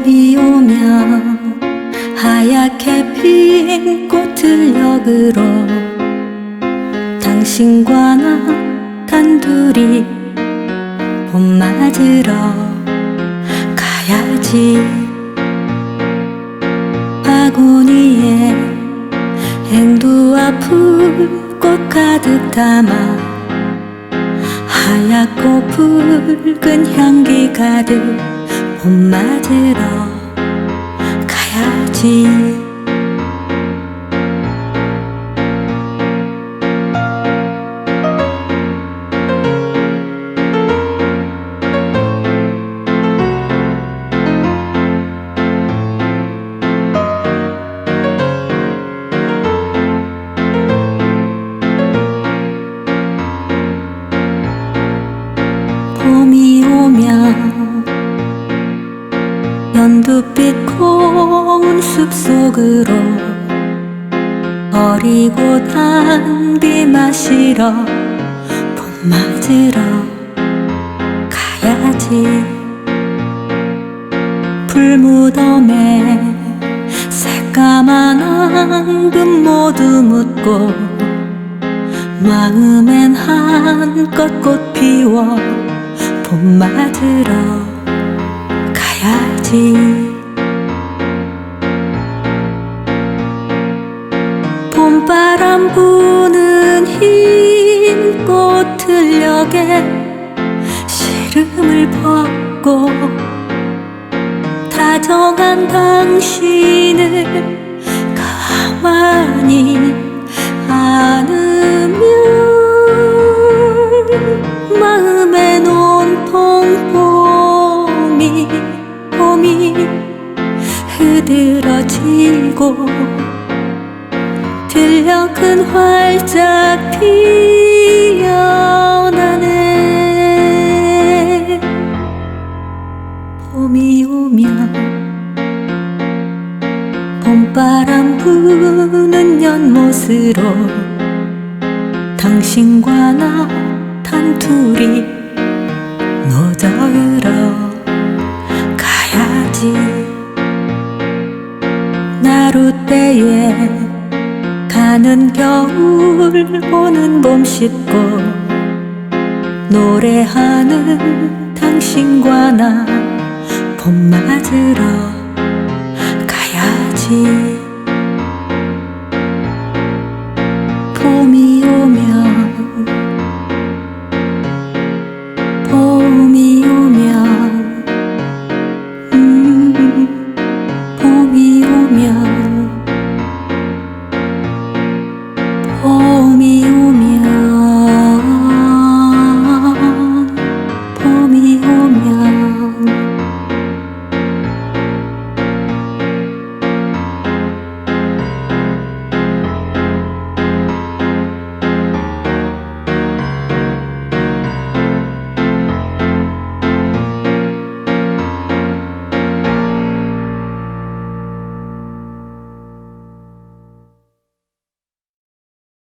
오면 하얗게 핀 꽃을 역으로 당신과 나 단둘이 봄 맞으러 가야지. 바구니에 행두와 풀꽃 가득 담아 하얗고 붉은 향기 가득 봄 맞으러 가야지 연두빛 고운 숲속으로 어리고 단비 마시러 봄 맞으러 가야지. 풀무덤에 새까만 앙금 모두 묻고 마음엔 한껏 꽃 피워 봄 맞으러 가야지 봄바람 부는 흰 꽃틀녘에 시름을 벗고 다정한 당신을 가만히 지고 들녘은 활짝 피어나네. 봄이 오면 봄바람 부는 연못으로 당신과 나 단둘이 나룻배에 가는 겨울 오는 봄 씹고 노래하는 당신과 나 봄 맞으러 가야지